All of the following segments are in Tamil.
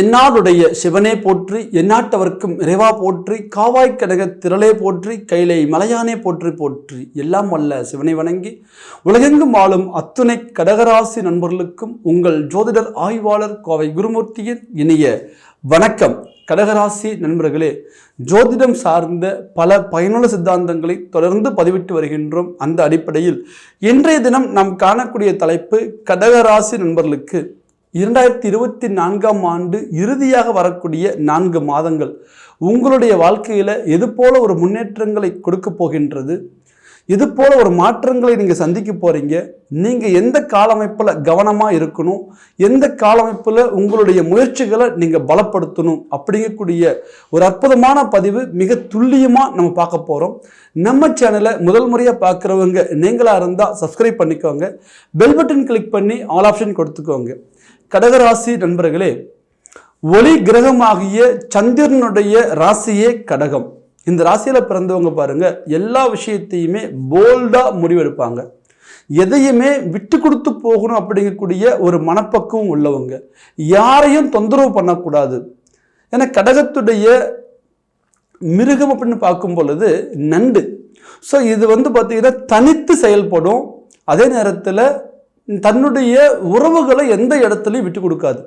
தென்னாடுடைய சிவனே போற்றி எந்நாட்டவர்க்கும் இறைவா போற்றி காவாய் கடக திரளே போற்றி கைலை மலையானே போற்றி போற்றி. எல்லாம் வல்ல சிவனை வணங்கி உலகெங்கும் வாழும் அத்துணை கடகராசி நண்பர்களுக்கும் உங்கள் ஜோதிடர் ஆய்வாளர் கோவை குருமூர்த்தியின் இனிய வணக்கம். கடகராசி நண்பர்களே ஜோதிடம் சார்ந்த பல பயனுள்ள சித்தாந்தங்களை தொடர்ந்து பதிவிட்டு வருகின்றோம். அந்த அடிப்படையில் இன்றைய தினம் நாம் காணக்கூடிய தலைப்பு கடகராசி நண்பர்களுக்கு இரண்டாயிரத்தி இருபத்தி நான்காம் ஆண்டு இறுதியாக வரக்கூடிய நான்கு மாதங்கள் உங்களுடைய வாழ்க்கையில் எது போல ஒரு முன்னேற்றங்களை கொடுக்க போகின்றது? இது போல ஒரு மாற்றங்களை நீங்கள் சந்திக்க போகிறீங்க நீங்கள் எந்த காலமைப்பில் கவனமாக இருக்கணும்? எந்த காலமைப்பில் உங்களுடைய முயற்சிகளை நீங்கள் பலப்படுத்தணும்? அப்படிங்கக்கூடிய ஒரு அற்புதமான பதிவு மிக துல்லியமாக நம்ம பார்க்க போகிறோம் நம்ம சேனலை முதல் முறையாக பார்க்குறவங்க நீங்களாக இருந்தால் சப்ஸ்கிரைப் பண்ணிக்கோங்க. பெல் பட்டன் கிளிக் பண்ணி ஆல் ஆப்ஷன் கொடுத்துக்கோங்க. கடகராசி நண்பர்களே ஒளி கிரகமாகிய சந்திரனுடைய ராசியே கடகம். இந்த ராசியில் பிறந்தவங்க பாருங்க எல்லா விஷயத்தையுமே போல்டாக முடிவெடுப்பாங்க. எதையுமே விட்டு கொடுத்து போகணும் அப்படிங்கக்கூடிய ஒரு மனப்பக்குவம் உள்ளவங்க. யாரையும் தொந்தரவு பண்ணக்கூடாது. ஏன்னா கடகத்துடைய மிருகம் அப்படின்னு பார்க்கும் பொழுது நண்டு. ஸோ இது வந்து பார்த்திங்கன்னா தனித்து செயல்படும். அதே நேரத்தில் தன்னுடைய உறவுகளை எந்த இடத்துலையும் விட்டு கொடுக்காது.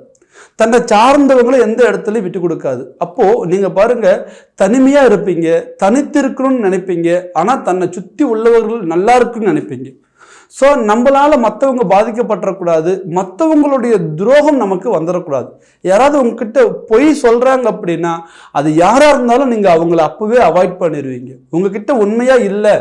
தன்னை சார்ந்தவங்களை எந்த இடத்துலையும் விட்டு கொடுக்காது. அப்போது நீங்கள் பாருங்கள் தனிமையாக இருப்பீங்க தனித்து இருக்கணும்னு நினைப்பீங்க ஆனால் தன்னை சுற்றி உள்ளவர்கள் நல்லா இருக்குன்னு நினைப்பீங்க. ஸோ நம்மளால மற்றவங்க பாதிக்கப்படக்கூடாது மற்றவங்களுடைய துரோகம் நமக்கு வந்துடக்கூடாது யாராவது உங்ககிட்ட பொய் சொல்கிறாங்க அப்படின்னா அது யாராக இருந்தாலும் நீங்கள் அவங்கள அப்போவே அவாய்ட் பண்ணிடுவீங்க உங்ககிட்ட உண்மையாக இல்லை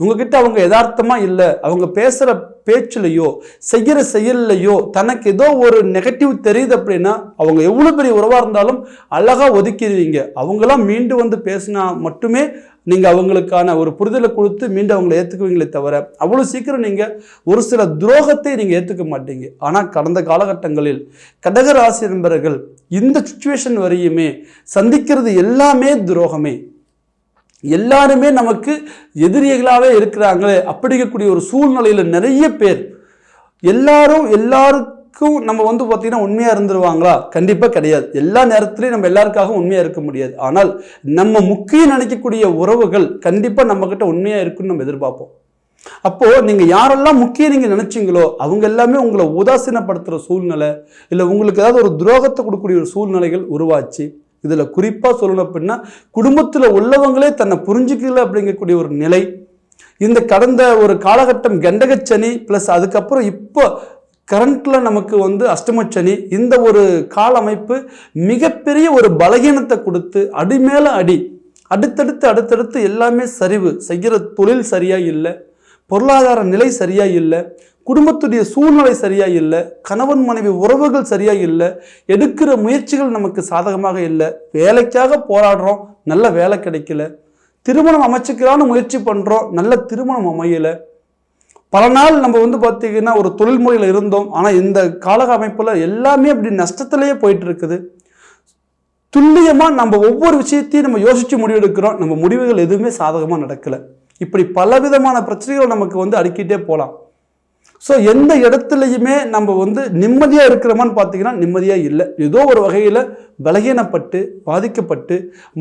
உங்ககிட்ட அவங்க யதார்த்தமாக இல்லை. அவங்க பேசுகிற பேச்சுலையோ செய்கிற செயல்லையோ தனக்கு ஏதோ ஒரு நெகட்டிவ் தெரியுது அப்படின்னா அவங்க எவ்வளோ பெரிய உறவாக இருந்தாலும் அழகாக ஒதுக்கிடுவீங்க. அவங்களாம் மீண்டு வந்து பேசினா மட்டுமே நீங்கள் அவங்களுக்கான ஒரு புரிதலை கொடுத்து மீண்டும் அவங்களை ஏற்றுக்குவீங்களே தவிர அவ்வளோ சீக்கிரம் நீங்கள் ஒரு சில துரோகத்தை நீங்கள் ஏற்றுக்க மாட்டீங்க. ஆனால் கடந்த காலகட்டங்களில் கடகராசி நண்பர்கள் இந்த சுச்சுவேஷன் வரையுமே சந்திக்கிறது எல்லாமே துரோகமே. எல்லாருமே நமக்கு எதிரிகளாகவே இருக்கிறாங்களே. அப்படிங்கக்கூடிய ஒரு சூழ்நிலையில் நிறைய பேர். எல்லாரும் எல்லாருக்கும் நம்ம வந்து பார்த்திங்கன்னா உண்மையாக இருந்துருவாங்களா? கண்டிப்பாக கிடையாது. எல்லா நேரத்துலையும் நம்ம எல்லாருக்காகவும் உண்மையாக இருக்க முடியாது. ஆனால் நம்ம முக்கியம் நினைக்கக்கூடிய உறவுகள் கண்டிப்பாக நம்மக்கிட்ட உண்மையாக இருக்குன்னு நம்ம எதிர்பார்ப்போம். அப்போது நீங்கள் யாரெல்லாம் முக்கியம் நீங்கள் நினச்சிங்களோ அவங்க எல்லாமே உங்களை உதாசீனப்படுத்துகிற சூழ்நிலை இல்லை உங்களுக்கு ஏதாவது ஒரு துரோகத்தை கொடுக்கக்கூடிய ஒரு சூழ்நிலைகள் உருவாச்சு. இதில் குறிப்பாக சொல்லணும் அப்படின்னா குடும்பத்தில் உள்ளவங்களே தன்னை புரிஞ்சுக்கல அப்படிங்கக்கூடிய ஒரு நிலை. இந்த கடந்த ஒரு காலகட்டம் கண்டகச்சனி ப்ளஸ் அதுக்கப்புறம் இப்போ கரண்ட்டில் நமக்கு வந்து அஷ்டமச்சனி இந்த ஒரு கால அமைப்பு மிகப்பெரிய ஒரு பலகீனத்தை கொடுத்து அடி மேலே அடி அடுத்தடுத்து அடுத்தடுத்து எல்லாமே சரிவு செய்கிற தொழில் சரியாக இல்லை. பொருளாதார நிலை சரியா இல்லை குடும்பத்துடைய சூழ்நிலை சரியா இல்லை கணவன் மனைவி உறவுகள் சரியா இல்லை எடுக்கிற முயற்சிகள் நமக்கு சாதகமாக இல்லை வேலைக்காக போராடுறோம் நல்ல வேலை கிடைக்கல திருமணம் அமைச்சுக்கலான்னு முயற்சி பண்ணுறோம் நல்ல திருமணம் அமையலை. பல நாள் நம்ம வந்து பார்த்திங்கன்னா ஒரு தொழில் முறையில் இருந்தோம் ஆனால் இந்த காலக அமைப்பில் எல்லாமே அப்படி நஷ்டத்திலேயே போயிட்டு இருக்குது. துல்லியமாக நம்ம ஒவ்வொரு விஷயத்தையும் நம்ம யோசித்து முடிவெடுக்கிறோம் நம்ம முடிவுகள் எதுவுமே சாதகமாக நடக்கலை. இப்படி பலவிதமான பிரச்சனைகள் நமக்கு வந்து அடுக்கிட்டே போகலாம். ஸோ எந்த இடத்துலையுமே நம்ம வந்து நிம்மதியாக இருக்கிறோமான்னு பார்த்தீங்கன்னா நிம்மதியாக இல்லை. ஏதோ ஒரு வகையில் பலகீனப்பட்டு பாதிக்கப்பட்டு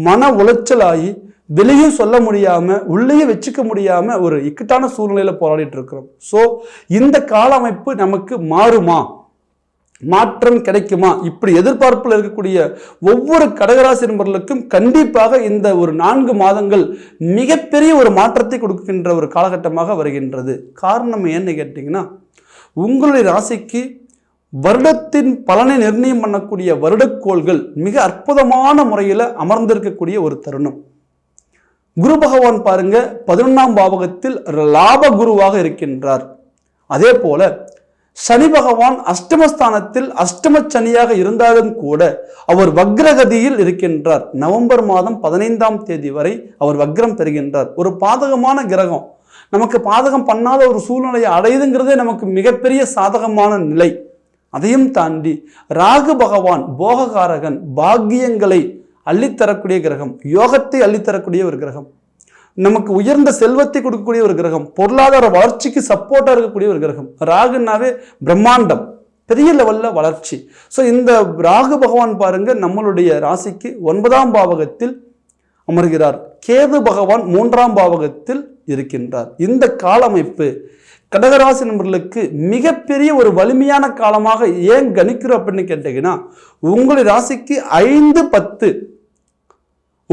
மன உளைச்சலாகி வெளியும் சொல்ல முடியாமல் உள்ளேயும் வச்சுக்க முடியாமல் ஒரு இக்கட்டான சூழ்நிலையில் போராடிட்டு இருக்கிறோம். ஸோ இந்த கால அமைப்பு நமக்கு மாறுமா? மாற்றம் கிடைக்குமா? இப்படி எதிர்பார்ப்பில் இருக்கக்கூடிய ஒவ்வொரு கடகராசி நபர்களுக்கும் கண்டிப்பாக இந்த ஒரு நான்கு மாதங்கள் மிகப்பெரிய ஒரு மாற்றத்தை கொடுக்கின்ற ஒரு காலகட்டமாக வருகின்றது. காரணம் ஏன்னு கேட்டிங்கன்னா உங்களுடைய ராசிக்கு வருடத்தின் பலனை நிர்ணயம் பண்ணக்கூடிய வருடக்கோள்கள் மிக அற்புதமான முறையில் அமர்ந்திருக்கக்கூடிய ஒரு தருணம். குரு பகவான் பாருங்க பதினொன்றாம் பாவகத்தில் லாப குருவாக இருக்கின்றார். அதே போல சனி பகவான் அஷ்டமஸ்தானத்தில் அஷ்டம சனியாக இருந்தாலும் கூட அவர் வக்ரகதியில் இருக்கின்றார். நவம்பர் மாதம் பதினைந்தாம் தேதி வரை அவர் வக்ரம் பெறுகின்றார். ஒரு பாதகமான கிரகம். நமக்கு பாதகம் பண்ணாத ஒரு சூழ்நிலையை அடையுதுங்கிறதே நமக்கு மிகப்பெரிய சாதகமான நிலை. அதையும் தாண்டி ராகு பகவான் போககாரகன் பாக்கியங்களை அள்ளித்தரக்கூடிய கிரகம் யோகத்தை அள்ளித்தரக்கூடிய ஒரு கிரகம். நமக்கு உயர்ந்த செல்வத்தை கொடுக்கக்கூடிய ஒரு கிரகம் பொருளாதார வளர்ச்சிக்கு சப்போர்ட்டாக இருக்கக்கூடிய ஒரு கிரகம். ராகுனாவே பிரம்மாண்டம் பெரிய லெவலில் வளர்ச்சி. ஸோ இந்த ராகு பகவான் பாருங்க நம்மளுடைய ராசிக்கு ஒன்பதாம் பாவகத்தில் அமர்கிறார். கேது பகவான் மூன்றாம் பாவகத்தில் இருக்கின்றார். இந்த காலமைப்பு கடகராசி நண்பர்களுக்கு மிகப்பெரிய ஒரு வலிமையான காலமாக ஏன் கணிக்கிறோம் அப்படின்னு கேட்டீங்கன்னா உங்களுடைய ராசிக்கு ஐந்து பத்து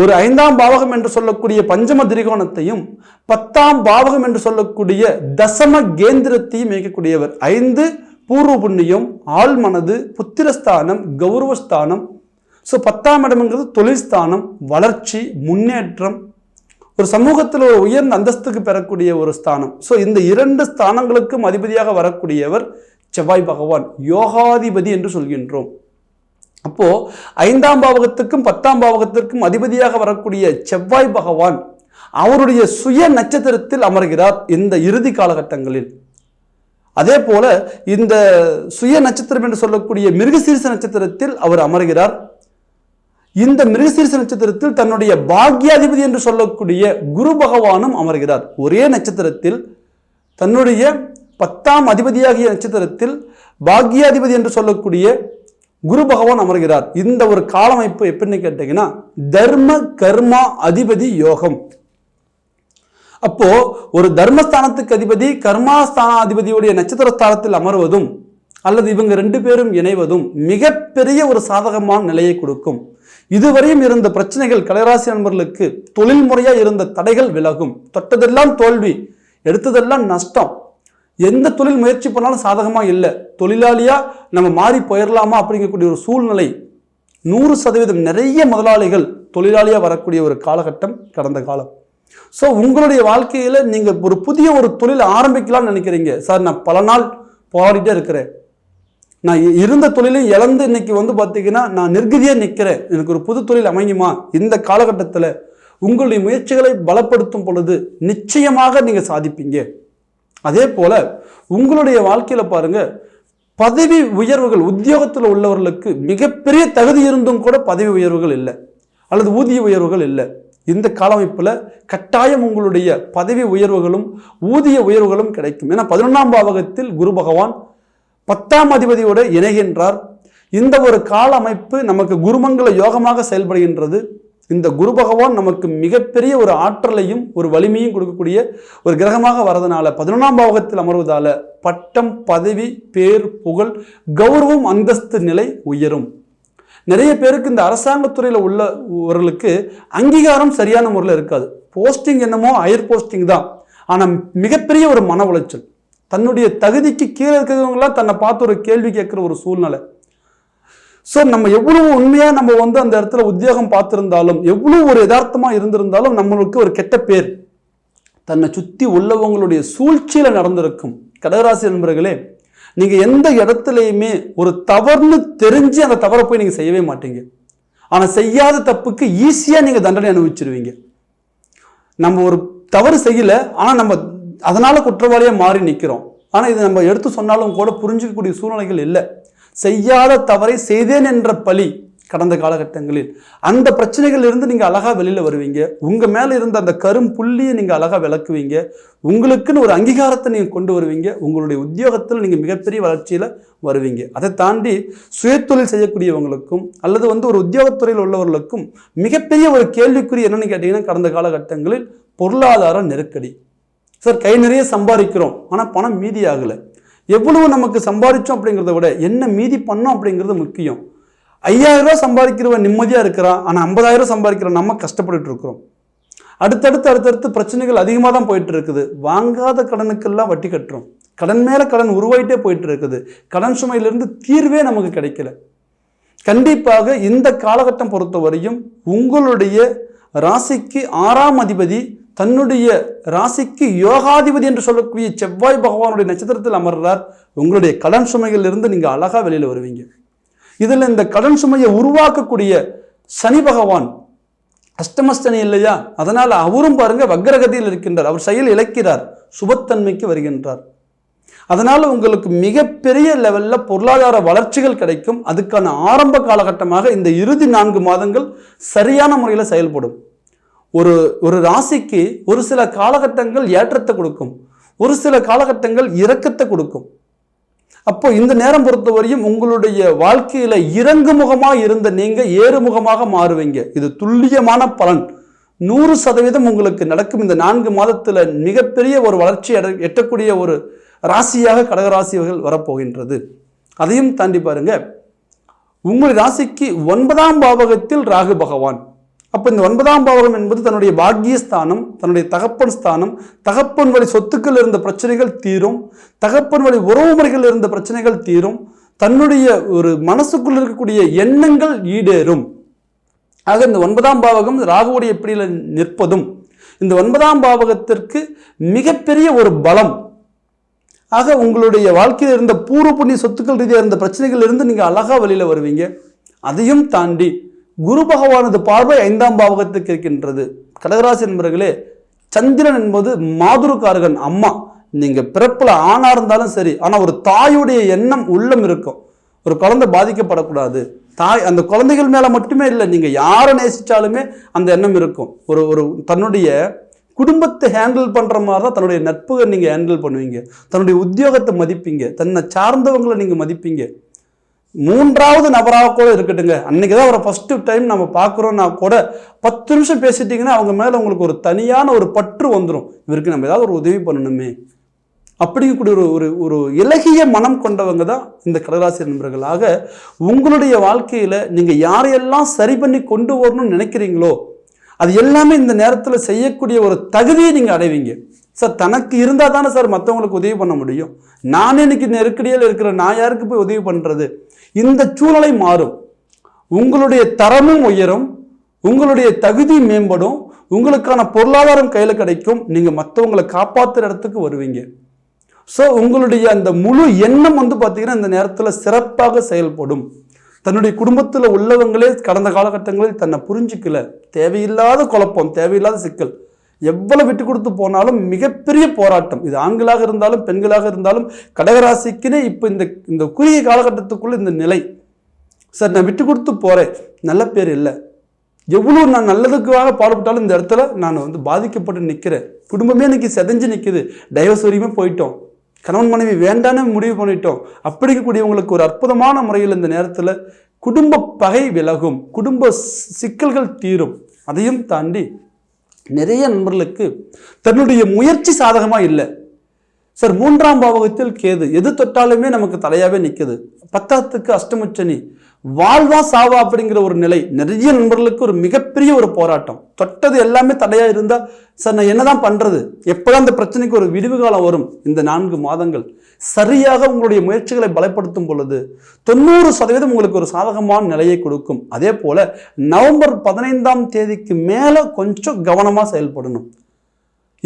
ஒரு ஐந்தாம் பாவகம் என்று சொல்லக்கூடிய பஞ்சம திரிகோணத்தையும் பத்தாம் பாவகம் என்று சொல்லக்கூடிய தசம கேந்திரத்தையும் இயக்கக்கூடியவர். ஐந்து பூர்வ புண்ணியம் ஆழ்மனது புத்திரஸ்தானம் கௌரவஸ்தானம். ஸோ பத்தாம் இடம்ங்கிறது தொழில் ஸ்தானம் வளர்ச்சி முன்னேற்றம். ஒரு சமூகத்தில் ஒரு உயர்ந்த அந்தஸ்துக்கு பெறக்கூடிய ஒரு ஸ்தானம். ஸோ இந்த இரண்டு ஸ்தானங்களுக்கும் அதிபதியாக வரக்கூடியவர் செவ்வாய் பகவான் யோகாதிபதி என்று சொல்கின்றோம். அப்போ ஐந்தாம் பாவகத்துக்கும் பத்தாம் பாவகத்திற்கும் அதிபதியாக வரக்கூடிய செவ்வாய் பகவான் அவருடைய சுய நட்சத்திரத்தில் அமர்கிறார் இந்த இறுதி காலகட்டங்களில். அதே போல இந்த சுய நட்சத்திரம் என்று சொல்லக்கூடிய மிருகசீரிச நட்சத்திரத்தில் அவர் அமர்கிறார். இந்த மிருகசீரிச நட்சத்திரத்தில் தன்னுடைய பாக்யாதிபதி என்று சொல்லக்கூடிய குரு பகவானும் அமர்கிறார். ஒரே நட்சத்திரத்தில் தன்னுடைய பத்தாம் அதிபதியாகிய நட்சத்திரத்தில் பாக்யாதிபதி என்று சொல்லக்கூடிய குரு பகவான் அமர்கிறார். இந்த ஒரு காலமைப்பு எப்படின்னு கேட்டீங்கன்னா தர்ம கர்மா அதிபதி யோகம். அப்போ ஒரு தர்மஸ்தானத்துக்கு அதிபதி கர்மாஸ்தானாதிபதியுடைய நட்சத்திர ஸ்தானத்தில் அமர்வதும் அல்லது இவங்க ரெண்டு பேரும் இணைவதும் மிகப்பெரிய ஒரு சாதகமான நிலையை கொடுக்கும். இதுவரையும் இருந்த பிரச்சனைகள் கலைராசி நண்பர்களுக்கு தொழில் முறையாக இருந்த தடைகள் விலகும். தொட்டதெல்லாம் தோல்வி எடுத்ததெல்லாம் நஷ்டம். எந்த தொழில் முயற்சி பண்ணாலும் சாதகமாக இல்லை. தொழிலாளியாக நம்ம மாறி போயிடலாமா அப்படிங்கக்கூடிய ஒரு சூழ்நிலை நூறு சதவீதம் நிறைய முதலாளிகள் தொழிலாளியாக வரக்கூடிய ஒரு காலகட்டம் கடந்த காலம். ஸோ உங்களுடைய வாழ்க்கையில் நீங்கள் ஒரு புதிய ஒரு தொழில் ஆரம்பிக்கலாம்னு நினைக்கிறீங்க. சார் நான் பல நாள் போராடிட்டே இருக்கிறேன். நான் இ- இருந்த தொழிலையும் இழந்து இன்னைக்கு வந்து பார்த்தீங்கன்னா நான் நிர்கதியாக நிற்கிறேன் எனக்கு ஒரு புது தொழில் அமையுமா? இந்த காலகட்டத்தில் உங்களுடைய முயற்சிகளை பலப்படுத்தும் பொழுது நிச்சயமாக நீங்கள் சாதிப்பீங்க. அதே போல் உங்களுடைய வாழ்க்கையில் பாருங்கள் பதவி உயர்வுகள் உத்தியோகத்தில் உள்ளவர்களுக்கு மிகப்பெரிய தகுதி இருந்தும் கூட பதவி உயர்வுகள் இல்லை அல்லது ஊதிய உயர்வுகள் இல்லை. இந்த காலமைப்பில் கட்டாயம் உங்களுடைய பதவி உயர்வுகளும் ஊதிய உயர்வுகளும் கிடைக்கும். ஏன்னா பதினொன்றாம் பாவகத்தில் குரு பகவான் பத்தாம் அதிபதியோடு இணைகின்றார். இந்த ஒரு கால அமைப்பு நமக்கு குருமங்கள யோகமாக செயல்படுகின்றது. இந்த குரு பகவான் நமக்கு மிகப்பெரிய ஒரு ஆற்றலையும் ஒரு வலிமையும் கொடுக்கக்கூடிய ஒரு கிரகமாக வரதுனால பதினொன்றாம் பாவகத்தில் அமர்வதால பட்டம் பதவி பேர் புகழ் கௌரவம் அந்தஸ்து நிலை உயரும். நிறைய பேருக்கு இந்த அரசாங்கத்துறையில் உள்ளவர்களுக்கு அங்கீகாரம் சரியான முறையில் இருக்காது. போஸ்டிங் என்னமோ ஹையர் போஸ்டிங் தான். ஆனால் மிகப்பெரிய ஒரு மன உளைச்சல். தன்னுடைய தகுதிக்கு கீழே இருக்கிறவங்களாம் தன்னை பார்த்து ஒரு கேள்வி கேட்குற ஒரு சூழ்நிலை. ஸோ நம்ம எவ்வளவு உண்மையாக நம்ம வந்து அந்த இடத்துல உத்தியோகம் பார்த்துருந்தாலும் எவ்வளோ ஒரு யதார்த்தமாக இருந்திருந்தாலும் நம்மளுக்கு ஒரு கெட்ட பேர். தன்னை சுற்றி உள்ளவங்களுடைய சூழ்ச்சியில் நடந்திருக்கும். கடகராசி நண்பர்களே நீங்கள் எந்த இடத்துலையுமே ஒரு தவறுன்னு தெரிஞ்சு அந்த தவறை போய் நீங்கள் செய்யவே மாட்டீங்க. ஆனால் செய்யாத தப்புக்கு ஈஸியாக நீங்கள் தண்டனை அனுபவிச்சிருவீங்க. நம்ம ஒரு தவறு செய்யல ஆனால் நம்ம அதனால் குற்றவாளியாக மாறி நிற்கிறோம் ஆனால் இது நம்ம எடுத்து சொன்னாலும் கூட புரிஞ்சிக்கக்கூடிய சூழ்நிலைகள் இல்லை. செய்யாத தவறை செய்தேன் என்ற பழி கடந்த காலகட்டங்களில். அந்த பிரச்சனைகள் இருந்து நீங்கள் அழகாக வெளியில் வருவீங்க. உங்கள் மேலே இருந்த அந்த கரும் புள்ளியை நீங்கள் அழகாக விளக்குவீங்க. உங்களுக்குன்னு ஒரு அங்கீகாரத்தை நீங்கள் கொண்டு வருவீங்க. உங்களுடைய உத்தியோகத்தில் நீங்கள் மிகப்பெரிய வளர்ச்சியில் வருவீங்க. அதை தாண்டி சுயதொழில் செய்யக்கூடியவங்களுக்கும் அல்லது வந்து ஒரு உத்தியோகத்துறையில் உள்ளவர்களுக்கும் மிகப்பெரிய ஒரு கேள்விக்குறி என்னென்னு கேட்டிங்கன்னா கடந்த காலகட்டங்களில் பொருளாதார நெருக்கடி. சார் கை நிறைய சம்பாதிக்கிறோம். ஆனால் பணம் மீதி ஆகலை. எவ்வளவு நமக்கு சம்பாதிச்சோம் அப்படிங்கிறத விட என்ன மீதி பண்ணோம் அப்படிங்கிறது முக்கியம். ஐயாயிரம் சம்பாதிக்கிறவன் நிம்மதியாக இருக்கிறான் ஆனால் ஐம்பதாயிரம் சம்பாதிக்கிற நம்ம கஷ்டப்பட்டுட்டு இருக்கிறோம். அடுத்தடுத்து அடுத்தடுத்து பிரச்சனைகள் அதிகமாக தான் போயிட்டு இருக்குது. வாங்காத கடனுக்கெல்லாம் வட்டி கட்டுறோம். கடன் மேலே கடன் உருவாயிட்டே போயிட்டு இருக்குது. கடன் சுமையிலிருந்து தீர்வே நமக்கு கிடைக்கல. கண்டிப்பாக இந்த காலகட்டம் பொறுத்தவரையும் உங்களுடைய ராசிக்கு ஆறாம் அதிபதி தன்னுடைய ராசிக்கு யோகாதிபதி என்று சொல்லக்கூடிய செவ்வாய் பகவானுடைய நட்சத்திரத்தில் அமர்றார். உங்களுடைய கடன் சுமைகளிலிருந்து நீங்கள் அழகாக வெளியில் வருவீங்க. இதில் இந்த கடன் சுமையை உருவாக்கக்கூடிய சனி பகவான் அஷ்டமஸ்தனி இல்லையா? அதனால் அவரும் பாருங்க வக்ரகதியில் இருக்கின்றார். அவர் செயல் இழக்கிறார். சுபத்தன்மைக்கு வருகின்றார். அதனால் உங்களுக்கு மிகப்பெரிய லெவலில் பொருளாதார வளர்ச்சிகள் கிடைக்கும். அதுக்கான ஆரம்ப காலகட்டமாக இந்த இறுதி நான்கு மாதங்கள் சரியான முறையில் செயல்படும். ஒரு ஒரு ராசிக்கு ஒரு சில காலகட்டங்கள் ஏற்றத்தை கொடுக்கும். ஒரு சில காலகட்டங்கள் இறக்கத்தை கொடுக்கும். அப்போ இந்த நேரம் பொறுத்தவரையும் உங்களுடைய வாழ்க்கையில இறங்குமுகமாக இருந்த நீங்க ஏறுமுகமாக மாறுவீங்க. இது துல்லியமான பலன். நூறு சதவீதம் உங்களுக்கு நடக்கும். இந்த நான்கு மாதத்தில் மிகப்பெரிய ஒரு வளர்ச்சி எட்டக்கூடிய ஒரு ராசியாக கடகராசிகள் வரப்போகின்றது. அதையும் தாண்டி பாருங்க. உங்கள் ராசிக்கு ஒன்பதாம் பாவகத்தில் ராகு பகவான். அப்போ இந்த ஒன்பதாம் பாவகம் என்பது தன்னுடைய பாக்கியஸ்தானம் தன்னுடைய தகப்பன் ஸ்தானம் தகப்பன் வழி சொத்துக்கள் இருந்த பிரச்சனைகள் தீரும் தகப்பன் வழி உறவுமுறைகள் இருந்த பிரச்சனைகள் தீரும் தன்னுடைய ஒரு மனசுக்குள் இருக்கக்கூடிய எண்ணங்கள் ஈடேறும். ஆக இந்த ஒன்பதாம் பாவகம் ராகுவுடைய பிடியில் நிற்பதும் இந்த ஒன்பதாம் பாவகத்திற்கு மிகப்பெரிய ஒரு பலம். ஆக உங்களுடைய வாழ்க்கையில் இருந்த பூர்வ புண்ணிய சொத்துக்கள் ரீதியாக இருந்த பிரச்சனைகள் இருந்து நீங்கள் அழகா வெளியில் வருவீங்க. அதையும் தாண்டி குரு பகவானது பார்வை ஐந்தாம் பாவகத்துக்கு இருக்கின்றது. கடகராசி என்பவர்களே சந்திரன் என்பது மாதுருக்காரகன் அம்மா. நீங்கள் பிறப்பில் ஆணாக இருந்தாலும் சரி ஆனால் ஒரு தாயுடைய எண்ணம் உள்ளம் இருக்கும். ஒரு குழந்தை பாதிக்கப்படக்கூடாது. தாய் அந்த குழந்தைகள் மேலே மட்டுமே இல்லை நீங்கள் யாரை நேசித்தாலுமே அந்த எண்ணம் இருக்கும். ஒரு ஒரு தன்னுடைய குடும்பத்தை ஹேண்டில் பண்ணுற மாதிரி தான் தன்னுடைய நட்புகள் நீங்கள் ஹேண்டில் பண்ணுவீங்க. தன்னுடைய உத்தியோகத்தை மதிப்பீங்க. தன்னை சார்ந்தவங்களை நீங்கள் மதிப்பீங்க. மூன்றாவது நபராக கூட இருக்கட்டுங்க அன்னைக்கு தான் ஒரு ஃபஸ்ட்டு டைம் நம்ம பார்க்குறோன்னா கூட பத்து நிமிஷம் பேசிட்டிங்கன்னா அவங்க மேலே உங்களுக்கு ஒரு தனியான ஒரு பற்று வந்துடும் இவருக்கு நம்ம ஏதாவது ஒரு உதவி பண்ணணுமே. அப்படிங்கக்கூடிய ஒரு ஒரு ஒரு இலகிய மனம் கொண்டவங்க தான் இந்த கடகராசி நண்பர்களாக உங்களுடைய வாழ்க்கையில் நீங்கள் யாரையெல்லாம் சரி பண்ணி கொண்டு வரணும்னு நினைக்கிறீங்களோ அது எல்லாமே இந்த நேரத்தில் செய்யக்கூடிய ஒரு தகுதியை நீங்கள் அடைவீங்க. சார் தனக்கு இருந்தால் தானே சார் மற்றவங்களுக்கு உதவி பண்ண முடியும். நானே இன்னைக்கு நெருக்கடியில் இருக்கிற நான் யாருக்கு போய் உதவி பண்ணுறது இந்த சூழலை மாறும். உங்களுடைய தரமும் உயரும். உங்களுடைய தகுதி மேம்படும். உங்களுக்கான பொருளாதாரம் கையில் கிடைக்கும். நீங்கள் மற்றவங்களை காப்பாற்றுற இடத்துக்கு வருவீங்க. ஸோ உங்களுடைய அந்த முழு எண்ணம் வந்து பார்த்தீங்கன்னா இந்த நேரத்தில் சிறப்பாக செயல்படும். தன்னுடைய குடும்பத்தில் உள்ளவங்களே கடந்த காலகட்டங்களில் தன்னை புரிஞ்சிக்கல. தேவையில்லாத குழப்பம் தேவையில்லாத சிக்கல். எவ்வளவு விட்டு கொடுத்து போனாலும் மிகப்பெரிய போராட்டம். இது ஆண்களாக இருந்தாலும் பெண்களாக இருந்தாலும் கடகராசிக்குனே இப்போ இந்த இந்த குறுகிய காலகட்டத்துக்குள்ள இந்த நிலை. சார் நான் விட்டு கொடுத்து போகிறேன் நல்ல பேர் இல்லை. எவ்வளோ நான் நல்லதுக்காக பாடுபட்டாலும் இந்த இடத்துல நான் வந்து பாதிக்கப்பட்டு நிற்கிறேன் குடும்பமே இன்னைக்கு செதஞ்சு நிற்குது டைவர்ஸ் வரையுமே போயிட்டோம். கணவன் மனைவி வேண்டான்னு முடிவு பண்ணிட்டோம். அப்படிங்கக்கூடியவங்களுக்கு ஒரு அற்புதமான முறையில் இந்த நேரத்தில் குடும்ப பகை விலகும். குடும்ப சிக்கல்கள் தீரும். அதையும் தாண்டி நிறைய நண்பர்களுக்கு தன்னுடைய முயற்சி சாதகமாக இல்லை. சார் மூன்றாம் பாவகத்தில் கேது. எது தொட்டாலுமே நமக்கு தலையாகவே நிற்குது பத்தாத்துக்கு அஷ்டமச்சனி வாழ்வா சாவா அப்படிங்கிற ஒரு நிலை. நிறைய நண்பர்களுக்கு ஒரு மிகப்பெரிய ஒரு போராட்டம். தொட்டது எல்லாமே தடையா இருந்தா சார் நான் என்னதான் பண்றது? எப்போதான் இந்த பிரச்சனைக்கு ஒரு விடிவு காலம் வரும்? இந்த நான்கு மாதங்கள். சரியாக உங்களுடைய முயற்சிகளை பலப்படுத்தும் பொழுது தொண்ணூறு சதவீதம் உங்களுக்கு ஒரு சாதகமான நிலையை கொடுக்கும். அதே போல் நவம்பர் பதினைந்தாம் தேதிக்கு மேலே கொஞ்சம் கவனமாக செயல்படணும்.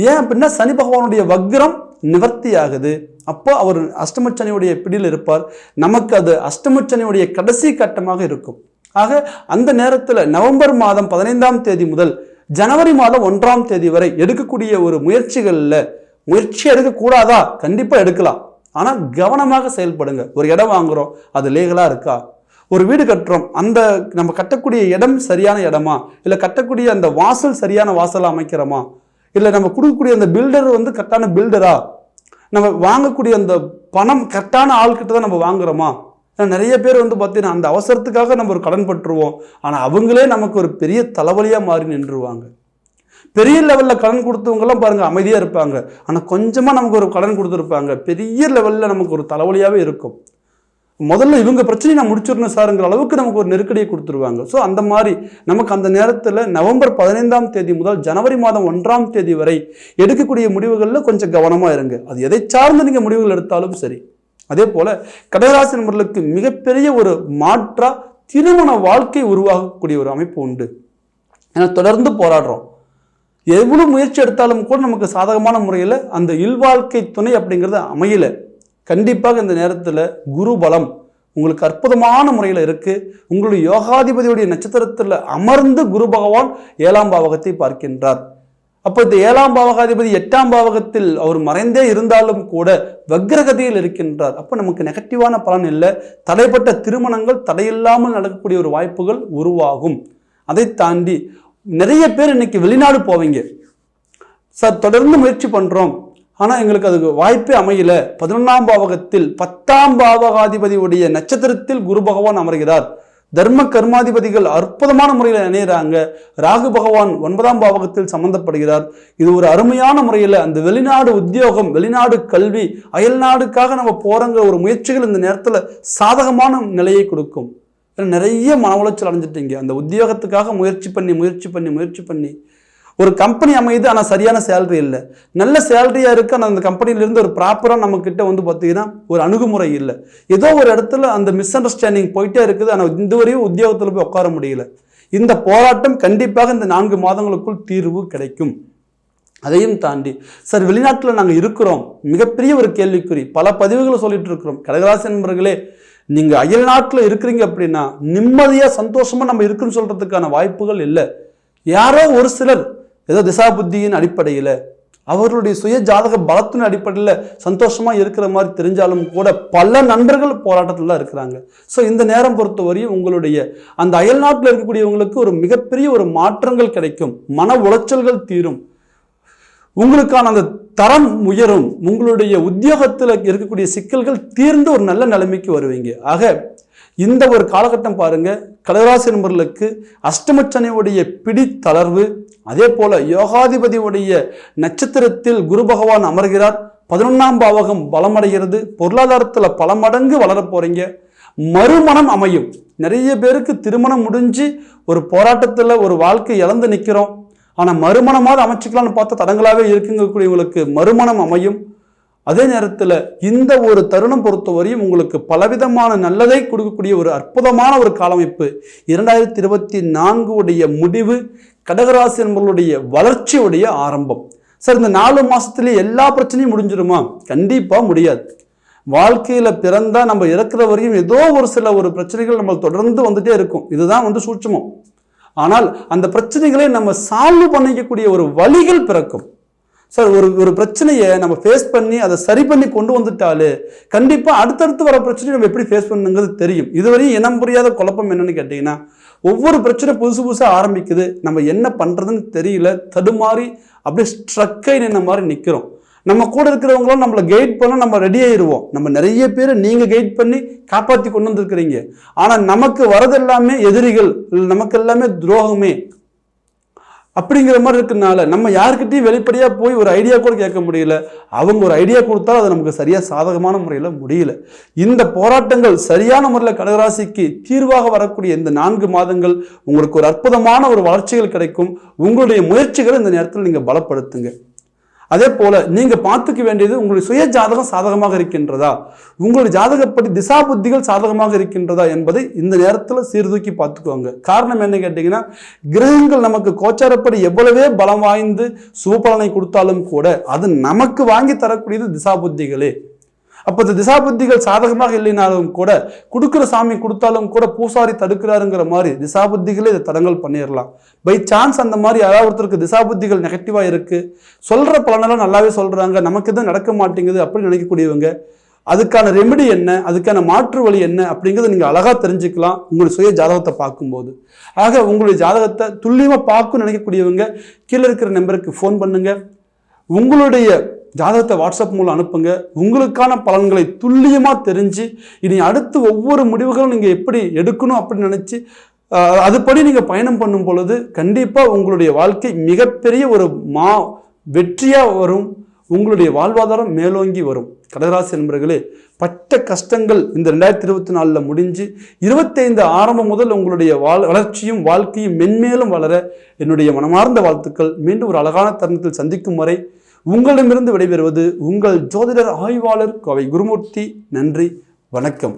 ஏன் அப்படின்னா சனி பகவானுடைய வக்ரம் நிவர்த்தி ஆகுது அப்போ அவர் அஷ்டமச்சனியுடைய பிடியில் இருப்பார். நமக்கு அது அஷ்டமச்சனியுடைய கடைசி கட்டமாக இருக்கும். ஆக அந்த நேரத்தில் நவம்பர் மாதம் பதினைந்தாம் தேதி முதல் ஜனவரி மாதம் ஒன்றாம் தேதி வரை எடுக்கக்கூடிய ஒரு முயற்சிகளில் முயற்சி எடுக்கக்கூடாதா? கண்டிப்பாக எடுக்கலாம். ஆனால் கவனமாக செயல்படுங்க. ஒரு இடம் வாங்குறோம் அது லீகலாக இருக்கா? ஒரு வீடு கட்டுறோம் அந்த நம்ம கட்டக்கூடிய இடம் சரியான இடமா? இல்லை கட்டக்கூடிய அந்த வாசல் சரியான வாசலாக அமைக்கிறோமா? இல்லை நம்ம கொடுக்கக்கூடிய அந்த பில்டர் வந்து கரெக்டான பில்டரா நம்ம வாங்கக்கூடிய அந்த பணம் கரெக்டான ஆள்கிட்ட தான் நம்ம வாங்குறோமா? ஏன்னா நிறைய பேர் வந்து பார்த்தீங்கன்னா அந்த அவசரத்துக்காக நம்ம ஒரு கடன் பட்டுருவோம். ஆனால் அவங்களே நமக்கு ஒரு பெரிய தலைவலியாக மாறி நின்றுவாங்க பெரிய லெவலில் கடன் கொடுத்தவங்கெல்லாம் பாருங்கள் அமைதியாக இருப்பாங்க. ஆனால் கொஞ்சமாக நமக்கு ஒரு கடன் கொடுத்துருப்பாங்க. பெரிய லெவலில் நமக்கு ஒரு தலைவலியாகவே இருக்கும். முதல்ல இவங்க பிரச்சனையை நான் முடிச்சிடணும் சாருங்கிற அளவுக்கு நமக்கு ஒரு நெருக்கடியை கொடுத்துருவாங்க. ஸோ அந்த மாதிரி நமக்கு அந்த நேரத்தில் நவம்பர் பதினைந்தாம் தேதி முதல் ஜனவரி மாதம் ஒன்றாம் தேதி வரை எடுக்கக்கூடிய முடிவுகளில் கொஞ்சம் கவனமாக இருங்க. அது எதை சார்ந்து நீங்கள் முடிவுகள் எடுத்தாலும் சரி. அதே போல் கடகராசி நபர்களுக்கு மிகப்பெரிய ஒரு மாற்றா திருமண வாழ்க்கை உருவாகக்கூடிய ஒரு அமைப்பு உண்டு. ஏன்னா தொடர்ந்து போராடுறோம். எவ்வளோ முயற்சி எடுத்தாலும் கூட நமக்கு சாதகமான முறையில் அந்த இல்வாழ்க்கை துணை அப்படிங்கிறது அமையல. கண்டிப்பாக இந்த நேரத்தில் குரு பலம் உங்களுக்கு அற்புதமான முறையில் இருக்குது உங்களுடைய யோகாதிபதியுடைய நட்சத்திரத்தில் அமர்ந்து குரு பகவான் ஏழாம் பாவகத்தை பார்க்கின்றார். அப்போ இந்த ஏழாம் பாவகாதிபதி எட்டாம் பாவகத்தில் அவர் மறைந்தே இருந்தாலும் கூட வக்ரகதியில் இருக்கின்றார். அப்போ நமக்கு நெகட்டிவான பலன் இல்லை. தடைப்பட்ட திருமணங்கள் தடையில்லாமல் நடக்கக்கூடிய ஒரு வாய்ப்புகள் உருவாகும். அதை தாண்டி நிறைய பேர் இன்னைக்கு வெளிநாடு போவீங்க. சார் தொடர்ந்து முயற்சி பண்ணுறோம் ஆனால் எங்களுக்கு அதுக்கு வாய்ப்பே அமையல. பதினொன்றாம் பாவகத்தில் பத்தாம் பாவகாதிபதியுடைய நட்சத்திரத்தில் குரு பகவான் அமர்கிறார். தர்ம கர்மாதிபதிகள் அற்புதமான முறையில் இணையிறாங்க. ராகு பகவான் ஒன்பதாம் பாவகத்தில் சம்பந்தப்படுகிறார். இது ஒரு அருமையான முறையில் அந்த வெளிநாடு உத்தியோகம் வெளிநாடு கல்வி அயல்நாடுக்காக நம்ம போகிறோங்கிற ஒரு முயற்சிகள் இந்த நேரத்தில் சாதகமான நிலையை கொடுக்கும். நிறைய மன உளைச்சல் அடைஞ்சிட்டீங்க. அந்த உத்தியோகத்துக்காக முயற்சி பண்ணி முயற்சி பண்ணி முயற்சி பண்ணி. ஒரு கம்பெனி அமையுது ஆனால் சரியான சேலரி இல்லை. நல்ல சேலரியாக இருக்குது ஆனால் அந்த கம்பெனிலேருந்து ஒரு ப்ராப்பராக நம்மக்கிட்ட வந்து பார்த்தீங்கன்னா ஒரு அணுகுமுறை இல்லை. ஏதோ ஒரு இடத்துல அந்த மிஸ் அண்டர்ஸ்டாண்டிங் போயிட்டே இருக்குது ஆனால் இந்த வரையும் உத்தியோகத்தில் போய் உட்கார முடியல. இந்த போராட்டம் கண்டிப்பாக இந்த நான்கு மாதங்களுக்குள் தீர்வு கிடைக்கும். அதையும் தாண்டி சார் வெளிநாட்டில் நாங்கள் இருக்கிறோம். மிகப்பெரிய ஒரு கேள்விக்குறி. பல பதிவுகளை சொல்லிட்டு இருக்கிறோம் கடகராசி நண்பர்களே நீங்கள் அயல் நாட்டில் இருக்கிறீங்க அப்படின்னா நிம்மதியாக சந்தோஷமாக நம்ம இருக்குன்னு சொல்கிறதுக்கான வாய்ப்புகள் இல்லை. யாரோ ஒரு சிலர் ஏதோ திசா புத்தியின் அடிப்படையில் அவர்களுடைய சுய ஜாதக பலத்தின் அடிப்படையில் சந்தோஷமாக இருக்கிற மாதிரி தெரிஞ்சாலும் கூட பல நண்பர்கள் போராட்டத்தில் இருக்கிறாங்க. ஸோ இந்த நேரம் பொறுத்தவரையும் உங்களுடைய அந்த அயல் நாட்டில் இருக்கக்கூடியவங்களுக்கு ஒரு மிகப்பெரிய ஒரு மாற்றங்கள் கிடைக்கும். மன உளைச்சல்கள் தீரும். உங்களுக்கான அந்த தரம் உயரும். உங்களுடைய உத்தியோகத்தில் இருக்கக்கூடிய சிக்கல்கள் தீர்ந்து ஒரு நல்ல நிலைமைக்கு வருவீங்க. ஆக இந்த ஒரு காலகட்டம் பாருங்க. கடகராசி நண்பர்களுக்கு அஷ்டமச்சனையுடைய பிடி தளர்வு அதே போல யோகாதிபதியுடைய நட்சத்திரத்தில் குரு பகவான் அமர்கிறார். பதினொன்றாம் பாவகம் பலமடைகிறது. பொருளாதாரத்தில் பல மடங்கு வளர போறீங்க. மறுமணம் அமையும். நிறைய பேருக்கு திருமணம் முடிஞ்சு ஒரு போராட்டத்தில் ஒரு வாழ்க்கை இழந்து நிற்கிறோம் ஆனால் மறுமணமாவது அமைச்சிக்கலாம்னு பார்த்தா தடங்களாகவே இருக்குங்கக்கூடியவங்களுக்கு மறுமணம் அமையும். அதே நேரத்தில் இந்த ஒரு தருணம் பொறுத்தவரையும் உங்களுக்கு பலவிதமான நல்லதை கொடுக்கக்கூடிய ஒரு அற்புதமான ஒரு காலமைப்பு. இரண்டாயிரத்தி இருபத்தி நான்கு உடைய முடிவு கடகராசி என்பவர்களுடைய வளர்ச்சியுடைய ஆரம்பம். சார் இந்த நாலு மாதத்துலேயே எல்லா பிரச்சனையும் முடிஞ்சிருமா? கண்டிப்பாக முடியாது. வாழ்க்கையில் பிறந்தா நம்ம இறக்குற வரையும் ஏதோ ஒரு சில ஒரு பிரச்சனைகள் நம்ம தொடர்ந்து வந்துட்டே இருக்கும். இதுதான் வந்து சூட்சமம். ஆனால் அந்த பிரச்சனைகளை நம்ம சால்வ் பண்ணிக்கக்கூடிய ஒரு வழிகள் பிறக்கும். சார் ஒரு ஒரு பிரச்சனையை நம்ம ஃபேஸ் பண்ணி அதை சரி பண்ணி கொண்டு வந்துட்டாலே கண்டிப்பாக அடுத்தடுத்து வர பிரச்சனையை நம்ம எப்படி ஃபேஸ் பண்ணுங்கிறது தெரியும். இதுவரையும் இனம் புரியாத குழப்பம் என்னன்னு கேட்டிங்கன்னா ஒவ்வொரு பிரச்சனை புதுசு புதுசாக ஆரம்பிக்குது. நம்ம என்ன பண்ணுறதுன்னு தெரியல. தடுமாறி அப்படியே ஸ்ட்ரக்கை நின்ன மாதிரி நிற்கிறோம் நம்ம கூட இருக்கிறவங்களும் நம்மளை கைட் பண்ண நம்ம ரெடி ஆயிடுவோம் நம்ம நிறைய பேர் நீங்கள் கைட் பண்ணி காப்பாற்றி கொண்டு வந்திருக்கிறீங்க. ஆனால் நமக்கு வரது எல்லாமே எதிரிகள் நமக்கு எல்லாமே துரோகமே. அப்படிங்கிற மாதிரி இருக்கனால நம்ம யாருக்கிட்டையும் வெளிப்படையாக போய் ஒரு ஐடியா கூட கேட்க முடியல. அவங்க ஒரு ஐடியா கொடுத்தா அது நமக்கு சரியாக சாதகமான முறையில் முடியல. இந்த போராட்டங்கள் சரியான முறையில் கடகராசிக்கு தீர்வாக வரக்கூடிய இந்த நான்கு மாதங்கள் உங்களுக்கு ஒரு அற்புதமான ஒரு வளர்ச்சிகள் கிடைக்கும். உங்களுடைய முயற்சிகளை இந்த நேரத்தில் நீங்கள் பலப்படுத்துங்க. அதே போல நீங்க பார்த்துக்க வேண்டியது உங்களுடைய சுய ஜாதகம் சாதகமாக இருக்கின்றதா? உங்களுடைய ஜாதகப்படி திசா புத்திகள் சாதகமாக இருக்கின்றதா என்பதை இந்த நேரத்தில் சீர்தூக்கி பார்த்துக்குவாங்க காரணம் என்ன கேட்டீங்கன்னா கிரகங்கள் நமக்கு கோச்சாரப்படி எவ்வளவே பலம் வாய்ந்து சுபபலனை கொடுத்தாலும் கூட அது நமக்கு வாங்கி தரக்கூடியது திசா புத்திகளே அப்போ இந்த திசாபுத்திகள் சாதகமாக இல்லைனாலும் கூட கொடுக்குற சாமி கொடுத்தாலும் கூட பூசாரி தடுக்கிறாருங்கிற மாதிரி திசாபுத்திகளே இதை தடங்கல் பண்ணிடலாம் பை சான்ஸ் அந்த மாதிரி யாராவது ஒருத்தருக்கு திசாபுத்திகள் நெகட்டிவாக இருக்குது சொல்கிற பலனெல்லாம் நல்லாவே சொல்கிறாங்க நமக்கு எதுவும் நடக்க மாட்டேங்குது அப்படின்னு நினைக்கக்கூடியவங்க அதுக்கான ரெமெடி என்ன அதுக்கான மாற்று வழி என்ன அப்படிங்கிறத நீங்கள் அழகாக தெரிஞ்சுக்கலாம் உங்களுடைய சுய ஜாதகத்தை பார்க்கும்போது. ஆக உங்களுடைய ஜாதகத்தை துல்லியமாக பார்க்கணும்னு நினைக்கக்கூடியவங்க கீழே இருக்கிற நம்பருக்கு ஃபோன் பண்ணுங்கள் உங்களுடைய ஜாதகத்தை வாட்ஸ்அப் மூலம் அனுப்புங்க. உங்களுக்கான பலன்களை துல்லியமாக தெரிஞ்சு இனி அடுத்து ஒவ்வொரு முடிவுகளும் நீங்கள் எப்படி எடுக்கணும் அப்படின்னு நினச்சி அதுபடி நீங்கள் பயணம் பண்ணும் பொழுது கண்டிப்பாக உங்களுடைய வாழ்க்கை மிகப்பெரிய ஒரு மா வெற்றியாக வரும். உங்களுடைய வாழ்வாதாரம் மேலோங்கி வரும். கடகராசி நண்பர்களே பட்ட கஷ்டங்கள் இந்த ரெண்டாயிரத்தி இருபத்தி நாலில் முடிஞ்சு இருபத்தைந்து ஆரம்பம் முதல் உங்களுடைய வாழ் வளர்ச்சியும் வாழ்க்கையும் மென்மேலும் வளர என்னுடைய மனமார்ந்த வாழ்த்துக்கள். மீண்டும் ஒரு அழகான தருணத்தில் சந்திக்கும் வரை உங்களிடமிருந்து விடைபெறுவது உங்கள் ஜோதிடர் ஆய்வாளர் கோவை குருமூர்த்தி. நன்றி வணக்கம்.